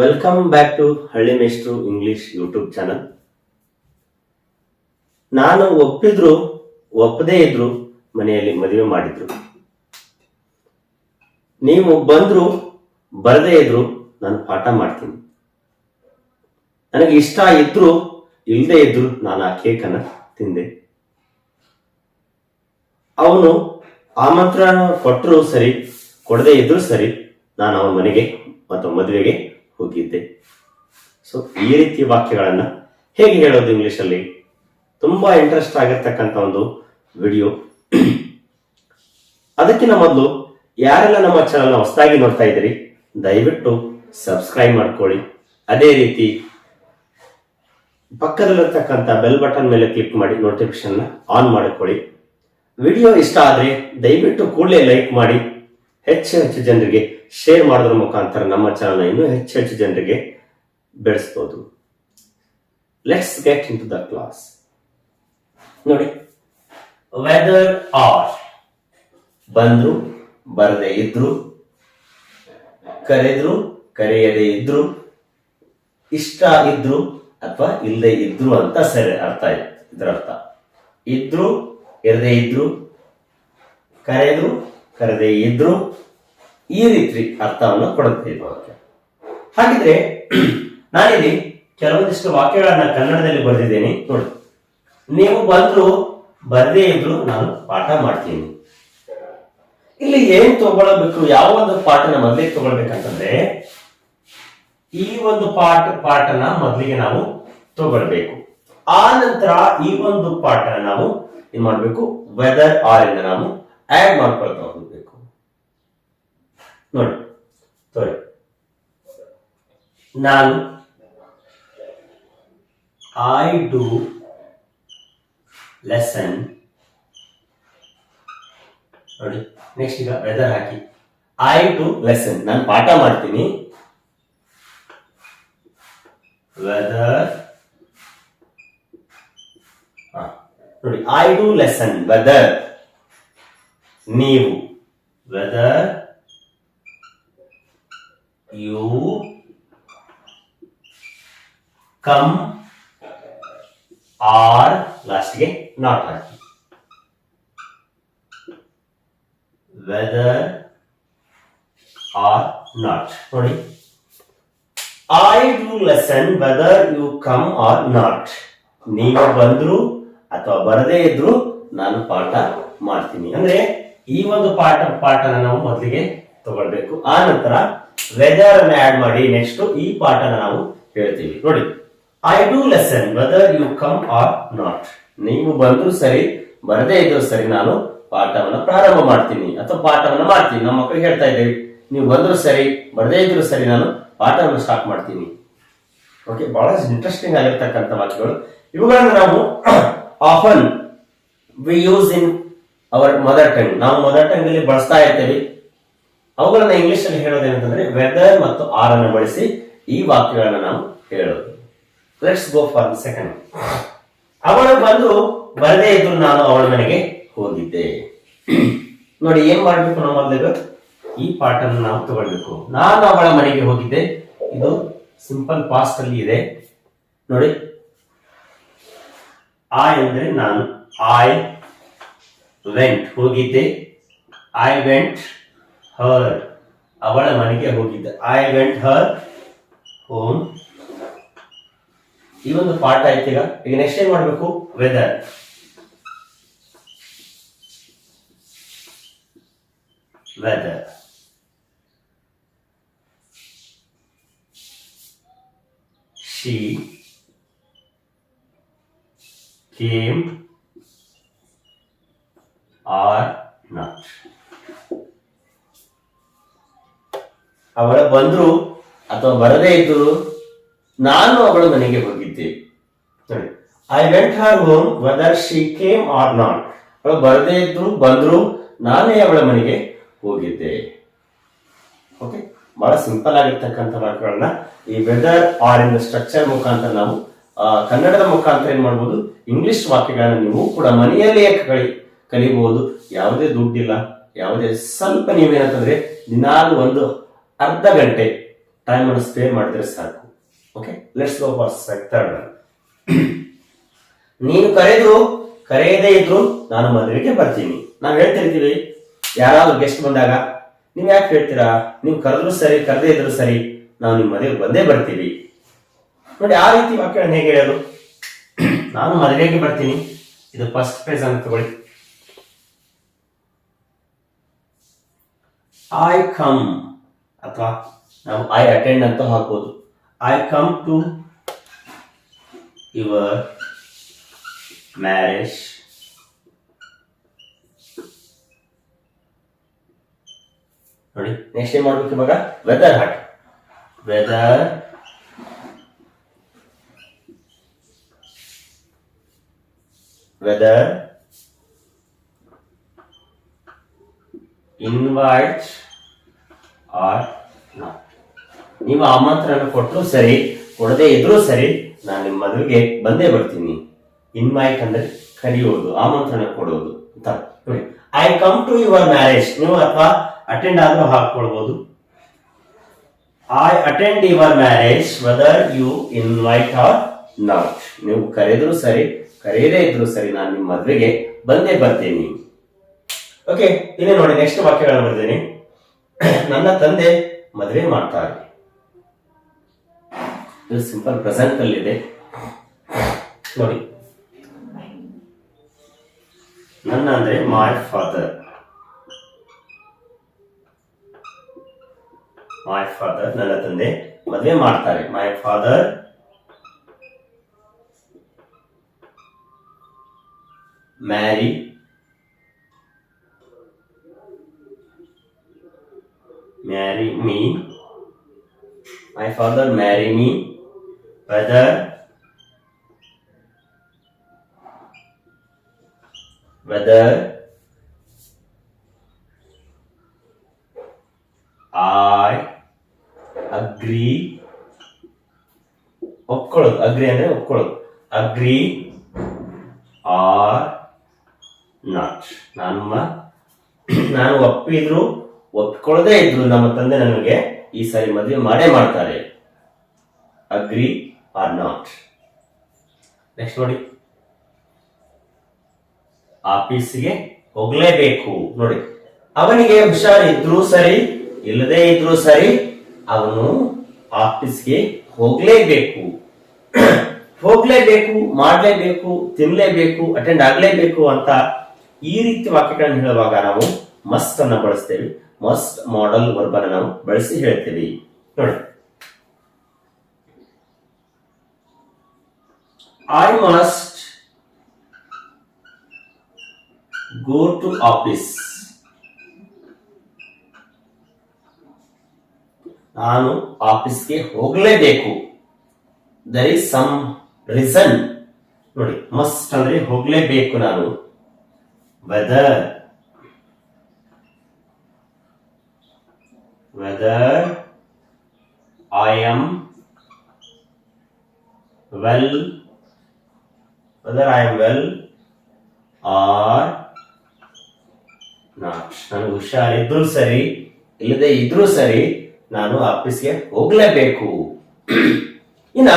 Welcome back to ಹಳ್ಳಿ ಮೇಷ್ಟ್ರು English YouTube channel ನಾನು ಒಪ್ಪಿದ್ರು, ಒಪ್ಪದೇ ಇದ್ರು ಮನೆಯಲ್ಲಿ ಮದುವೆ ಮಾಡಿದ್ರು. ನೀವು ಬಂದ್ರು, ಬರದೇ ಇದ್ರು ನಾನು ಪಾಠ ಮಾಡ್ತೀನಿ. ನನಗೆ ಇಷ್ಟ ಇದ್ರು ಇಲ್ಲದೆ ಇದ್ರು ನಾನು ಆ ಕೇಕನ್ನು ತಿಂದೆ. ಅವನು ಆಮಂತ್ರಣ ಕೊಟ್ಟರು ಸರಿ, ಕೊಡದೇ ಇದ್ರು ಸರಿ, ನಾನು ಅವನ ಮನೆಗೆ ಮತ್ತು ಮದುವೆಗೆ ಹೋಗಿದ್ದೆ. ಸೊ ಈ ರೀತಿ ವಾಕ್ಯಗಳನ್ನು ಹೇಗೆ ಹೇಳೋದು ಇಂಗ್ಲೀಷಲ್ಲಿ? ತುಂಬಾ ಇಂಟ್ರೆಸ್ಟ್ ಆಗಿರ್ತಕ್ಕಂಥ ಒಂದು ವಿಡಿಯೋ ಅದಕ್ಕಿಂತ ಮೊದಲು ಯಾರೆಲ್ಲ ನಮ್ಮ ಚಾನಲ್ನ ಹೊಸದಾಗಿ ನೋಡ್ತಾ ಇದ್ದೀರಿ, ದಯವಿಟ್ಟು ಸಬ್ಸ್ಕ್ರೈಬ್ ಮಾಡ್ಕೊಳ್ಳಿ. ಅದೇ ರೀತಿ ಪಕ್ಕದಲ್ಲಿರ್ತಕ್ಕಂಥ ಬೆಲ್ ಬಟನ್ ಮೇಲೆ ಕ್ಲಿಕ್ ಮಾಡಿ ನೋಟಿಫಿಕೇಶನ್ ಆನ್ ಮಾಡಿಕೊಳ್ಳಿ. ವಿಡಿಯೋ ಇಷ್ಟ ಆದರೆ ದಯವಿಟ್ಟು ಕೂಡಲೇ ಲೈಕ್ ಮಾಡಿ. ಹೆಚ್ಚು ಹೆಚ್ಚು ಜನರಿಗೆ ಶೇರ್ ಮಾಡೋದ್ರ ಮುಖಾಂತರ ನಮ್ಮ ಚಾನಲ್ ಇನ್ನೂ ಹೆಚ್ಚು ಹೆಚ್ಚು ಜನರಿಗೆ ಬೆಳೆಸ್ಬೋದು. Let's get in to the class ನೋಡಿ. ವೆದರ್ ಆರ್ ಬಂದ್ರು, ಬರದೇ ಇದ್ರು, ಕರೆದ್ರು, ಕರೆಯದೇ ಇದ್ರು, ಇಷ್ಟ ಇದ್ರು ಅಥವಾ ಇಲ್ಲದೆ ಇದ್ರು ಅಂತ ಸರಿ ಅರ್ಥ ಆಯ್ತು. ಇದರ ಅರ್ಥ. ಇದ್ರು ಇರದೇ ಇದ್ರು, ಕರೆದ್ರು ಕರೆದೇ ಇದ್ರು ಈ ರೀತಿ ಅರ್ಥವನ್ನು ಕೊಡುತ್ತೆ ಇದು ಹಾಗಿದ್ರೆ, ನಾನಿಲ್ಲಿ ಕೆಲವೊಂದಿಷ್ಟು ವಾಕ್ಯಗಳನ್ನ ಕನ್ನಡದಲ್ಲಿ ಬರೆದಿದ್ದೇನೆ, ನೋಡಿ. ನೀವು ಬಂದ್ರು, ಬರದೇ ಇದ್ರು ನಾನು ಪಾಠ ಮಾಡ್ತೀನಿ. ಇಲ್ಲಿ ಏನ್ ತಗೊಳ್ಬೇಕು, ಯಾವ ಒಂದು ಪಾಠನ ಮೊದಲಿಗೆ ತಗೊಳ್ಬೇಕಂತಂದ್ರೆ, ಈ ಒಂದು ಪಾಠ, ಪಾಠನ ಮೊದಲಿಗೆ ನಾವು ತಗೊಳ್ಬೇಕು. ಆ ನಂತರ ಈ ಒಂದು ಪಾಠನ ನಾವು ಏನ್ ಮಾಡ್ಬೇಕು ವೆದರ್ ಆರ್ ಇಂದ ನಾವು ಆಡ್ ಮಾಡ್ಕೊಳ್ತಾ ಹೋಗ್ಬೇಕು. ನೋಡಿ, ತೋರಿ. ನಾನು ಐ ಡು ಲೆಸನ್ ನೋಡಿ ನೆಕ್ಸ್ಟ್ ಈಗ ವೆದರ್ ಹಾಕಿ. ಐ ಡು ಲೆಸನ್ ನಾನು ಪಾಠ ಮಾಡ್ತೀನಿ. ವೆದರ್ ನೋಡಿ ಐ ಡು ಲೆಸನ್ ವೆದರ್ ನೀವು. ವೆದರ್ ಯು ಕಮ್ ಆರ್ ಲಾಸ್ಟ್ಗೆ ನಾಟ್ ಹಾಕಿ ವೆದರ್ ಆರ್ ನಾಟ್. ನೋಡಿ. I do lesson whether you come or not. ನೀವು ಬಂದ್ರು ಅಥವಾ ಬರದೇ ಇದ್ರು ನಾನು ಪಾಠ ಮಾಡ್ತೀನಿ. ಅಂದ್ರೆ ಈ ಒಂದು ಪಾಠ ಪಾಠನ ನಾವು ಮೊದಲಿಗೆ ತಗೊಳ್ಬೇಕು. ಆ ನಂತರ ವೆದರ್ ಅನ್ನ ಆಡ್ ಮಾಡಿ ನೆಕ್ಸ್ಟ್ ಈ ಪಾಠನ ನಾವು ಹೇಳ್ತೀವಿ. ನೋಡಿ I do lesson whether you come or not ನೀವು ಬಂದ್ರು ಸರಿ, ಬರದೇ ಇದ್ರು ಸರಿ ನಾನು ಪಾಠವನ್ನ ಪ್ರಾರಂಭ ಮಾಡ್ತೀನಿ ಅಥವಾ ಪಾಠವನ್ನ ಮಾಡ್ತೀನಿ. ನಮ್ಮ ಮಕ್ಕಳಿಗೆ ಹೇಳ್ತಾ ಇದ್ದೇವೆ. ನೀವು ಬಂದ್ರು ಸರಿ, ಬರದೇ ಇದ್ರು ಸರಿ ನಾನು ಪಾಠವನ್ನು ಸ್ಟಾರ್ಟ್ ಮಾಡ್ತೀನಿ. ಓಕೆ ಬಹಳ ಇಂಟ್ರೆಸ್ಟಿಂಗ್ ಆಗಿರ್ತಕ್ಕಂಥ ಮಾತುಗಳು ಇವುಗಳನ್ನು ನಾವು often we use in our mother tongue ನಾವು ಮದರ್ ಟಂಗ್ ಅಲ್ಲಿ ಬಳಸ್ತಾ ಇರ್ತೇವೆ. ಅವುಗಳನ್ನ ಇಂಗ್ಲಿಷ್ ಅಲ್ಲಿ ಹೇಳೋದೇನಂತಂದ್ರೆ ವೆದರ್ ಮತ್ತು ಆರ್ ಅನ್ನು ಬಳಸಿ ಈ ವಾಕ್ಯಗಳನ್ನ ನಾವು ಹೇಳೋದು. ಲೆಟ್ಸ್ ಗೋ ಫಾರ್ ಸೆಕೆಂಡ್ ಅವಳು ಬಂದು ಬರದೇ ಇದ್ರು ನಾನು ಅವಳ ಮನೆಗೆ ಹೋಗಿದ್ದೆ. ನೋಡಿ, ಏನ್ ಮಾಡ್ಬೇಕು ನಾವು ಮೊದಲಿಗೆ ಈ ಪಾಠನ ನಾವು ತಗೊಳ್ಬೇಕು. ನಾನು ಅವಳ ಮನೆಗೆ ಹೋಗಿದ್ದೆ. ಇದು ಸಿಂಪಲ್ ಪಾಸ್ಟ್ ಅಲ್ಲಿ ಇದೆ. ನೋಡಿ. ಐ ಅಂದ್ರೆ ನಾನು. ಐ ವೆಂಟ್ ಹೋಗಿದ್ದೆ. ಐ ವೆಂಟ್ ಹರ್ ಅವಳ ಮನೆಗೆ ಹೋಗಿದ್ದೆ ಐ ವೆಂಟ್ ಹರ್ ಹೋಮ್ ಈ ಒಂದು ಪಾಠ ಆಯ್ತು ಈಗ ಈಗ ನೆಕ್ಸ್ಟ್ ಏನ್ ಮಾಡ್ಬೇಕು whether whether she came or not. ಅವಳ ಬಂದ್ರು ಅಥವಾ ಬರದೇ ಇದ್ದರು ನಾನು ಅವಳ ಮನೆಗೆ ಹೋಗಿದ್ದೆ. I went her home whether she came or not ಅವಳು ಬರದೇ ಇದ್ರು, ಬಂದ್ರು ನಾನೇ ಅವಳ ಮನೆಗೆ ಹೋಗಿದ್ದೆ. ಓಕೆ ಬಹಳ ಸಿಂಪಲ್ ಆಗಿರ್ತಕ್ಕಂಥ ವಾಕ್ಯಗಳನ್ನ ಈ ವೆದರ್ ಆರ್ ಇನ್ ಸ್ಟ್ರಕ್ಚರ್ ಮುಖಾಂತರ ನಾವು ಕನ್ನಡದ ಮುಖಾಂತರ ಏನ್ ಮಾಡ್ಬೋದು? ಇಂಗ್ಲಿಷ್ ವಾಕ್ಯಗಳನ್ನ ನೀವು ಕೂಡ ಮನೆಯಲ್ಲೇ ಕಲಿ ಕಲಿಬಹುದು. ಯಾವುದೇ ದುಡ್ಡಿಲ್ಲ. ಯಾವುದೇ ಸ್ವಲ್ಪ ನೀವೇನಂತಂದ್ರೆ ದಿನಾಲು ಒಂದು ಅರ್ಧ ಗಂಟೆ ಟೈಮ್ ಅನ್ನು ಸ್ಪೇರ್ ಮಾಡಿದ್ರೆ ಸಾಕು. Okay let's go for third ನೀನು ಕರೆದ್ರು, ಕರೆಯದೇ ಇದ್ರು ನಾನು ಮದುವೆಗೆ ಬರ್ತೀನಿ. ನಾವು ಹೇಳ್ತಿರ್ತೀವಿ ಯಾರಾದ್ರೂ ಗೆಸ್ಟ್ ಬಂದಾಗ, ನೀವು ಯಾಕೆ ಹೇಳ್ತೀರಾ? ನೀವು ಕರೆದ್ರು ಸರಿ, ಕರೆದೇ ಇದ್ರು ಸರಿ, ನಾವು ನಿಮ್ಮ ಮದುವೆಗೆ ಬಂದೇ ಬರ್ತೀವಿ. ನೋಡಿ, ಆ ರೀತಿ ವಾಕ್ಯಗಳನ್ನ ಹೇಗೆ ಹೇಳೋದು? ನಾನು ಮದುವೆಗೆ ಬರ್ತೀನಿ. ಇದು ಫಸ್ಟ್ ಪೇಜ್ ಅಂತ ತಗೊಳ್ಳಿ. ಐ ಕಮ್ ಅಥವಾ ನಾವು ಐ ಅಟೆಂಡ್ ಅಂತ ಹಾಕ್ಬೋದು. I come to your marriage ನೋಡಿ ನೆಕ್ಸ್ಟ್ ಏನ್ ಮಾಡ್ಬೇಕು ಇವಾಗ? Whether hot whether whether invite or not ನೀವು ಆಮಂತ್ರಣ ಕೊಟ್ಟರು ಸರಿ, ಕೊಡದೇ ಇದ್ರೂ ಸರಿ, ನಾನು ನಿಮ್ಮ ಮದುವೆಗೆ ಬಂದೇ ಬರ್ತೀನಿ. ಇನ್ವೈಟ್ ಅಂದ್ರೆ ಕರೆಯುವುದು ಆಮಂತ್ರಣ ಕೊಡುವುದು ಅಂತ. ನೋಡಿ I come to your marriage ನೀವು ಅಥವಾ ಅಟೆಂಡ್ ಆದರೂ ಹಾಕೊಳ್ಬಹುದು I attend your marriage whether you invite or not ನೀವು ಕರೆದ್ರು ಸರಿ, ಕರೆಯದೇ ಇದ್ರು ಸರಿ, ನಾನು ನಿಮ್ಮ ಮದುವೆಗೆ ಬಂದೇ ಬರ್ತೀನಿ. ಓಕೆ ಇನ್ನೇ ನೋಡಿ ನೆಕ್ಸ್ಟ್ ವಾಕ್ಯಗಳನ್ನು ಬರ್ತೀನಿ ನನ್ನ ತಂದೆ ಮದುವೆ ಮಾಡ್ತಾರೆ. ಇದು ಸಿಂಪಲ್ ಪ್ರೆಸೆಂಟ್ ಅಲ್ಲಿ ಇದೆ ನೋಡಿ. ನನ್ನ ಅಂದ್ರೆ ಮೈ ಫಾದರ್ ಮೈ ಫಾದರ್ ನನ್ನ ತಂದೆ ಮದುವೆ ಮಾಡ್ತಾರೆ. My father marry marry me. My father marry me. Whether whether I agree ಒಪ್ಕೊಳ್ಳೋದು ಅಗ್ರಿ ಅಂದ್ರೆ ಒಪ್ಕೊಳ್ಳೋದು ಅಗ್ರಿ ಆರ್ ನಾಟ್ ನಮ್ಮ ನಾನು ಒಪ್ಪಿದ್ರು ಒಪ್ಕೊಳ್ಳದೇ ಇದ್ರು ನಮ್ಮ ತಂದೆ ನನಗೆ ಈ ಸಾರಿ ಮದುವೆ ಮಾಡೇ ಮಾಡ್ತಾರೆ. ಅಗ್ರಿ ಆರ್ ನಾಟ್ ನೆಕ್ಸ್ಟ್ ನೋಡಿ. ಆಫೀಸ್ಗೆ ಹೋಗ್ಲೇಬೇಕು. ನೋಡಿ. ಅವನಿಗೆ ಹುಷಾರಿದ್ರು ಸರಿ, ಇಲ್ಲದೇ ಇದ್ರೂ ಸರಿ, ಅವನು ಆಫೀಸ್ಗೆ ಹೋಗ್ಲೇಬೇಕು. ಹೋಗ್ಲೇಬೇಕು, ಮಾಡ್ಲೇಬೇಕು, ತಿನ್ಲೇಬೇಕು ಅಟೆಂಡ್ ಆಗ್ಲೇಬೇಕು ಅಂತ ಈ ರೀತಿ ವಾಕ್ಯಗಳನ್ನು ಹೇಳುವಾಗ ನಾವು ಮಸ್ಟ್ ಅನ್ನ ಬಳಸ್ತೇವೆ. ಮಸ್ಟ್ ಮಾಡೆಲ್ ವರ್ಬ್ ನಾವು ಬಳಸಿ ಹೇಳ್ತೀವಿ. ನೋಡಿ. I must go to office ನಾನು ಆಫೀಸ್ಗೆ ಹೋಗಲೇಬೇಕು. ದರ್ ಇಸ್ ಸಮ್ ರೀಸನ್ ನೋಡಿ ಮಸ್ಟ್ ಅಂದ್ರೆ ಹೋಗ್ಲೇಬೇಕು ನಾನು. Whether whether I am well whether I am well or not. ನನಗೆ ಹುಷಾರಿದ್ದರೂ ಸರಿ, ಇಲ್ಲದೆ ಇದ್ರೂ ಸರಿ ನಾನು ಆಫೀಸ್ಗೆ ಹೋಗ್ಲೇಬೇಕು. ಇನ್ನ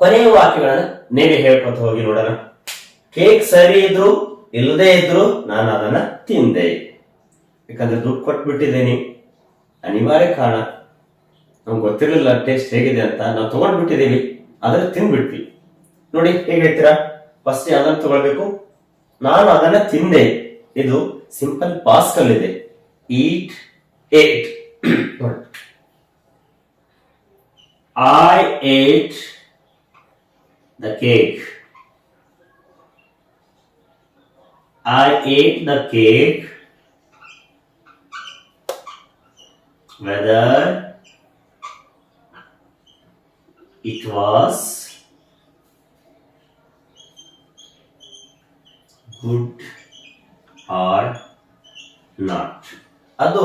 ಕೊನೆಯ ವಾಕ್ಯಗಳನ್ನ ನೀವೇ ಹೇಳ್ಕೊತ ಹೋಗಿ ನೋಡೋಣ. ಕೇಕ್ ಸರಿ ಇದ್ರು, ಇಲ್ಲದೆ ಇದ್ರು ನಾನು ಅದನ್ನ ತಿಂದೆ. ಯಾಕಂದ್ರೆ ದುಡ್ಡು ಕೊಟ್ಬಿಟ್ಟಿದ್ದೇನೆ. ಅನಿವಾರ್ಯ ಕಾರಣ. ನಮ್ಗೆ ಗೊತ್ತಿರಲಿಲ್ಲ ಟೇಸ್ಟ್ ಹೇಗಿದೆ ಅಂತ. ನಾವು ತಗೊಂಡ್ಬಿಟ್ಟಿದ್ದೀವಿ ಅದನ್ನು ತಿನ್ಬಿಡ್ತೀವಿ ನೋಡಿ, ಹೇಗೆ ಹೇಳ್ತೀರಾ? ಫಸ್ಟ್ ಯಾವ್ದನ್ನ ತಗೊಳ್ಬೇಕು. ನಾನು ಅದನ್ನ ತಿಂದೆ. ಇದು ಸಿಂಪಲ್ ಪಾಸ್ಟ್ ಅಲ್ಲಿದೆ eat ate I ate the cake I ate the cake whether it was good or not. ಅದು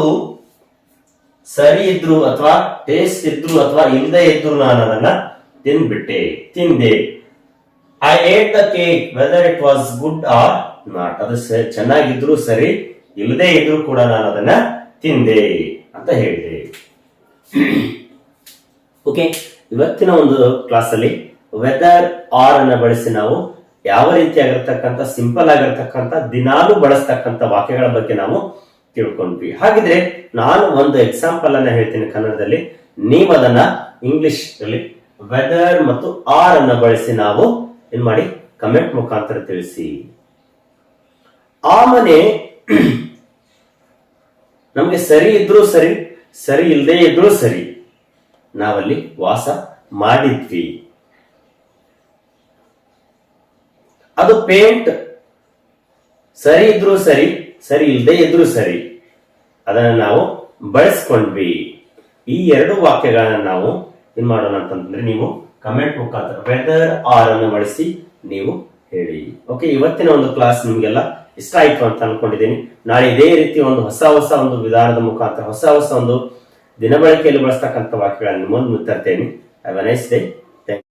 ಸರಿ ಇದ್ರು ಅಥವಾ ಟೇಸ್ಟ್ ಇದ್ರು ಅಥವಾ ಇಲ್ಲದೆ ಇದ್ರು ನಾನು ಅದನ್ನ ತಿನ್ಬಿಟ್ಟೆ, ತಿಂದೆ. I ate the cake whether it was good or not ಅದು ಚೆನ್ನಾಗಿದ್ರು ಸರಿ, ಇಲ್ಲದೆ ಇದ್ರು ಕೂಡ ನಾನು ಅದನ್ನ ತಿಂದೆ. ಅಂತ ಹೇಳಿದೆ. ಓಕೆ ಇವತ್ತಿನ ಒಂದು ಕ್ಲಾಸ್ ಅಲ್ಲಿ ವೆದರ್ ಆರ್ ಅನ್ನ ಬಳಸಿ ನಾವು ಯಾವ ರೀತಿ ಆಗಿರ್ತಕ್ಕಂಥ ಸಿಂಪಲ್ ಆಗಿರ್ತಕ್ಕಂಥ, ದಿನಾಲು ಬಳಸ್ತಕ್ಕಂಥ ವಾಕ್ಯಗಳ ಬಗ್ಗೆ ನಾವು ತಿಳ್ಕೊಂಡ್ವಿ. ಹಾಗಿದ್ರೆ ನಾನು ಒಂದು ಎಕ್ಸಾಂಪಲ್ ಅನ್ನ ಹೇಳ್ತೀನಿ ಕನ್ನಡದಲ್ಲಿ. ನೀವು ಅದನ್ನ ಇಂಗ್ಲಿಷ್ ಅಲ್ಲಿ ವೆದರ್ ಮತ್ತು ಆರ್ ಅನ್ನ ಬಳಸಿ ನಾವು ಏನ್ ಮಾಡಿ? ಕಮೆಂಟ್ ಮುಖಾಂತರ ತಿಳಿಸಿ. ಆ ಮನೆ ನಮ್ಗೆ ಸರಿ ಇದ್ರೂ ಸರಿ ಸರಿ ಇಲ್ಲದೆ ಇದ್ರೂ ಸರಿ. ನಾವಲ್ಲಿ ವಾಸ ಮಾಡಿದ್ವಿ. ಅದು ಪೇಂಟ್. ಸರಿ ಇದ್ರೂ ಸರಿ ಸರಿ ಇಲ್ಲದೆ ಇದ್ರೂ ಸರಿ. ಅದನ್ನ ನಾವು ಬಳಸ್ಕೊಂಡ್ವಿ. ಈ ಎರಡು ವಾಕ್ಯಗಳನ್ನ ನಾವು ಏನ್ ಮಾಡೋಣ ಅಂತಂದ್ರೆ ನೀವು ಕಮೆಂಟ್ ಮುಖಾಂತರ ವೆದರ್ ಆರ್ ಅನ್ನು ಬಳಸಿ ನೀವು ಹೇಳಿ. ಓಕೆ ಇವತ್ತಿನ ಒಂದು ಕ್ಲಾಸ್ ನಿಮ್ಗೆಲ್ಲ ಇಷ್ಟ ಆಯಿತು ಅಂತ ಅನ್ಕೊಂಡಿದ್ದೀನಿ. ನಾಳೆ ಇದೇ ರೀತಿ ಒಂದು ಹೊಸ ಹೊಸ ಒಂದು ವಿಧಾನದ ಮುಖಾಂತರ, ಹೊಸ ಹೊಸ ಒಂದು ದಿನಬಳಕೆಯಲ್ಲಿ ಬಳಸ್ತಕ್ಕಂಥ ವಾಕ್ಯಗಳನ್ನು ಮುಂದೆ ತರ್ತೇನೆ ಹ್ಯಾವ್ ಅ ಡೇ